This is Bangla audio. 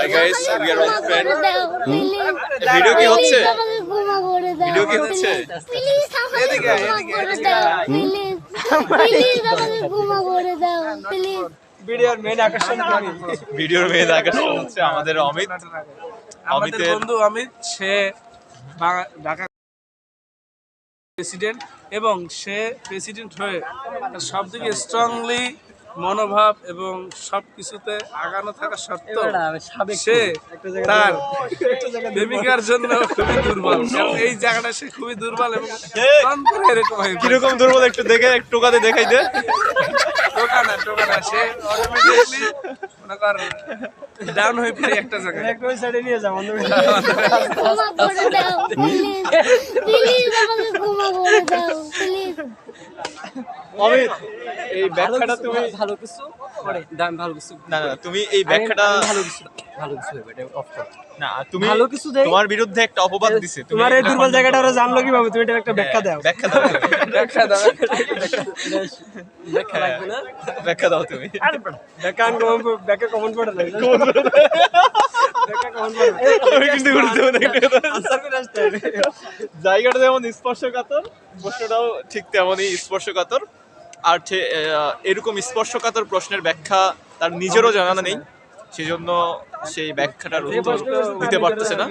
Hi guys, we are all friend. Video কি হচ্ছে? ভিডিও কি হচ্ছে? প্লিজ আমাকে ক্ষমা প্লিজ প্লিজ আমাকে ক্ষমা করে দাও প্লিজ ভিডিওর মেন আকর্ষণ ভিডিওর মেয়ে আকর্ষণ হচ্ছে আমাদের অমিত। আমাদের বন্ধু অমিত সে ঢাকা প্রেসিডেন্ট এবং সে প্রেসিডেন্ট হয়ে সব থেকে স্ট্রংলি মনোভাব এবং সব কিছুতে আগানো থাকা সত্ত্বেও সে তার প্রেমিকার জন্য খুবই দুর্বল কারণ এই জায়গাটা সে খুবই দুর্বল এবং এরকম কীরকম দুর্বল একটু দেখে একটু টোকাতে দেখাই দে টোকা না টোকা না সে অটোমেটিকলি মনে কর ডাউন হয়ে পড়ে একটা জায়গায় ক্ষমা করে দাও প্লিজ প্লিজ আমাকে ক্ষমা করে দাও প্লিজ অমিত এই ব্যাখ্যাটা তুমি ভালো কিছু করে। দাম ভালো কিছু না না তুমি এই ব্যাখ্যাটা ভালো কিছু ভালো কিছু হবে এটা অফ না তুমি ভালো কিছু দেই। তোমার বিরুদ্ধে একটা অপবাদ দিছে। তুমি তোমার এই দুর্বল জায়গাটা। ওরা জানলো কীভাবে? তুমি এটা একটা ব্যাখ্যা দাও। ব্যাখ্যা দাও। দেখা দাও। লাগবে না? ব্যাখ্যা দাও তুমি। ব্যাখ্যা ব্যাখ্যা কমন পড়ে ব্যাখ্যা হবে। জায়গাটা যেমন স্পর্শকাতর প্রশ্নটাও ঠিক তেমনই স্পর্শকাতর। আর এরকম স্পর্শকাতর প্রশ্নের ব্যাখ্যা তার নিজেরও জানা নেই সেজন্য সেই ব্যাখ্যাটার উত্তর দিতে পারতেছে না।